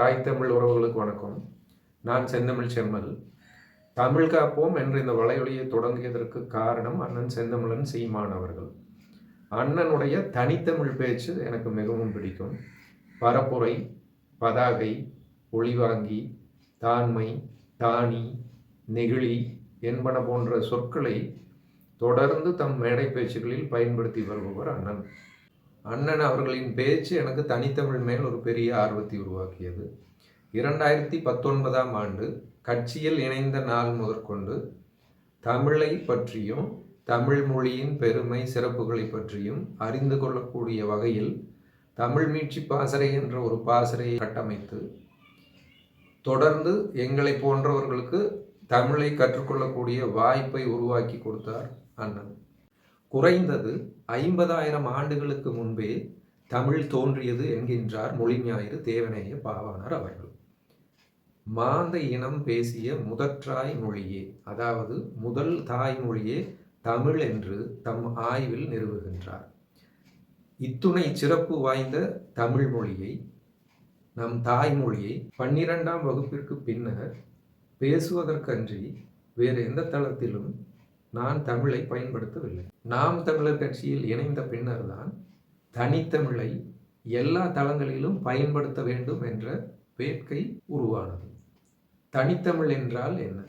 தாய் தமிழ் உறவுகளுக்கு வணக்கம். நான் செந்தமிழ் செம்மல். தமிழ் காப்போம் என்ற இந்த வலையொலியை தொடங்கியதற்கு காரணம் அண்ணன் செந்தமிழன் சீமான் அவர்கள். அண்ணனுடைய தனித்தமிழ் பேச்சு எனக்கு மிகவும் பிடிக்கும். பரப்புரை பதாகை ஒளிவாங்கி தாண்மை தானி நெகிழி என்பன போன்ற சொற்களை தொடர்ந்து தம் மேடை பேச்சுகளில் பயன்படுத்தி வருபவர் அண்ணன். அண்ணன் அவர்களின் பேச்சு எனக்கு தனித்தமிழ் மேல் ஒரு பெரிய ஆர்வத்தை உருவாக்கியது. இரண்டாயிரத்தி பத்தொன்பதாம் ஆண்டு கட்சியில் இணைந்த நாள் முதற்கொண்டு தமிழை பற்றியும் தமிழ் மொழியின் பெருமை சிறப்புகளை பற்றியும் அறிந்து கொள்ளக்கூடிய வகையில் தமிழ் மீட்சி பாசறை என்ற ஒரு பாசறையை கட்டமைத்து தொடர்ந்து எங்களை போன்றவர்களுக்கு தமிழை கற்றுக்கொள்ளக்கூடிய வாய்ப்பை உருவாக்கி கொடுத்தார் அண்ணன். குறைந்தது ஐம்பதாயிரம் ஆண்டுகளுக்கு முன்பே தமிழ் தோன்றியது என்கின்றார் மொழிஞாயிறு தேவநேய பாவாணர் அவர்கள். மாந்த இனம் பேசிய முதற்றாய் மொழியே அதாவது முதல் தாய்மொழியே தமிழ் என்று தம் ஆய்வில் நிறுவுகின்றார். இத்துணை சிறப்பு வாய்ந்த தமிழ் மொழியை நம் தாய்மொழியை பன்னிரெண்டாம் வகுப்பிற்கு பின்னர் பேசுவதற்கன்றி வேறு எந்த தளத்திலும் நான் தமிழை பயன்படுத்தவில்லை. நாம் தமிழர் கட்சியில் இணைந்த பின்னர்தான் தனித்தமிழை எல்லா தளங்களிலும் பயன்படுத்த வேண்டும் என்ற வேட்கை உருவானது. தனித்தமிழ் என்றால் என்ன?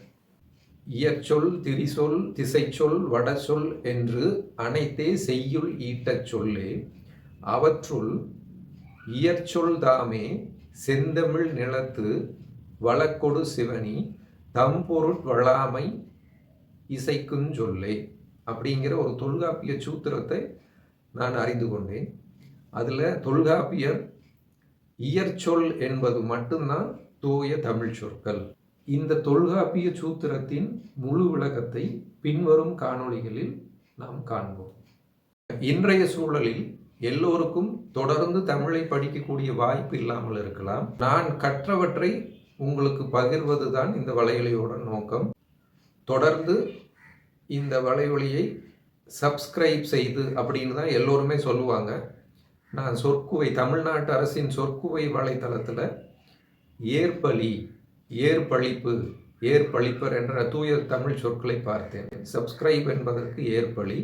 இயற்சொல் திரிசொல் திசைச்சொல் வடசொல் என்று அனைத்தே செய்யுள் ஈட்டச் சொல்லே அவற்றுள் இயற்சொல் தாமே செந்தமிழ் நிலத்து வழக்கொடு சிவனி தம்பொருட் வளாமை இசைக்கும் சொல்லை அப்படிங்கிற ஒரு தொல்காப்பிய சூத்திரத்தை நான் அறிந்து கொண்டேன். அதில் தொல்காப்பியர் இயற்சொல் என்பது மட்டும்தான் தூய தமிழ் சொற்கள். இந்த தொல்காப்பிய சூத்திரத்தின் முழு விளக்கத்தை பின்வரும் காணொளிகளில் நாம் காண்போம். இன்றைய சூழலில் எல்லோருக்கும் தொடர்ந்து தமிழை படிக்கக்கூடிய வாய்ப்பு இல்லாமல் இருக்கலாம். நான் கற்றவற்றை உங்களுக்கு பகிர்வதுதான் இந்த வலையொலியோட நோக்கம். தொடர்ந்து இந்த வலைவலியை சப்ஸ்கிரைப் செய்து அப்படின்னு தான் எல்லோருமே சொல்லுவாங்க. நான் சொற்குவை தமிழ்நாட்டு அரசின் சொற்குவை வலைத்தளத்தில் ஏற்பலி ஏற்பழிப்பு ஏற்பழிப்பர் என்ற தூய தமிழ் சொற்களை பார்த்தேன். சப்ஸ்கிரைப் என்பதற்கு ஏற்பழி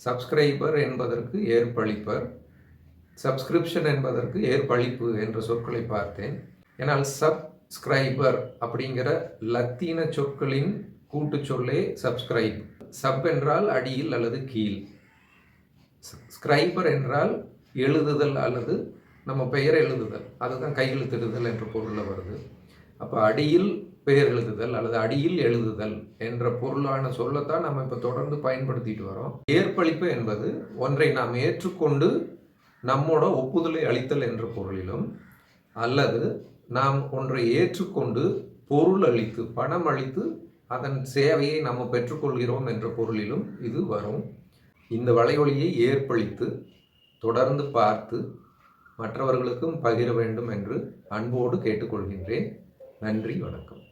சப்ஸ்கிரைபர் என்பதற்கு ஏற்பழிப்பர் சப்ஸ்கிரிப்ஷன் என்பதற்கு ஏற்பழிப்பு என்ற சொற்களை பார்த்தேன். ஏன்னால் சப்ஸ்கிரைபர் அப்படிங்கிற லத்தீன சொற்களின் கூட்டு சொல்லே சப்ஸ்கிரைப் சப் என்றால் அடியில் அல்லது கீழ். ஸ்கிரைபர் என்றால் எழுதுதல் அல்லது நம்ம பெயர் எழுதுதல். அதுதான் கையெழுத்திடுதல் என்ற பொருளில் வருது. அப்போ அடியில் பெயர் எழுதுதல் அல்லது அடியில் எழுதுதல் என்ற பொருளான சொல்லத்தான் நம்ம இப்போ தொடர்ந்து பயன்படுத்திட்டு வரோம். ஏற்பளிப்பு என்பது ஒன்றை நாம் ஏற்றுக்கொண்டு நம்மோட ஒப்புதலை அளித்தல் என்ற பொருளிலும் அல்லது நாம் ஒன்றை ஏற்றுக்கொண்டு பொருள் அளித்து பணம் அளித்து அதன் சேவையை நம்ம பெற்றுக்கொள்கிறோம் என்ற பொருளிலும் இது வரும். இந்த வலையொலியை ஏற்பளித்து தொடர்ந்து பார்த்து மற்றவர்களுக்கும் பகிர வேண்டும் என்று அன்போடு கேட்டுக்கொள்கின்றேன். நன்றி வணக்கம்.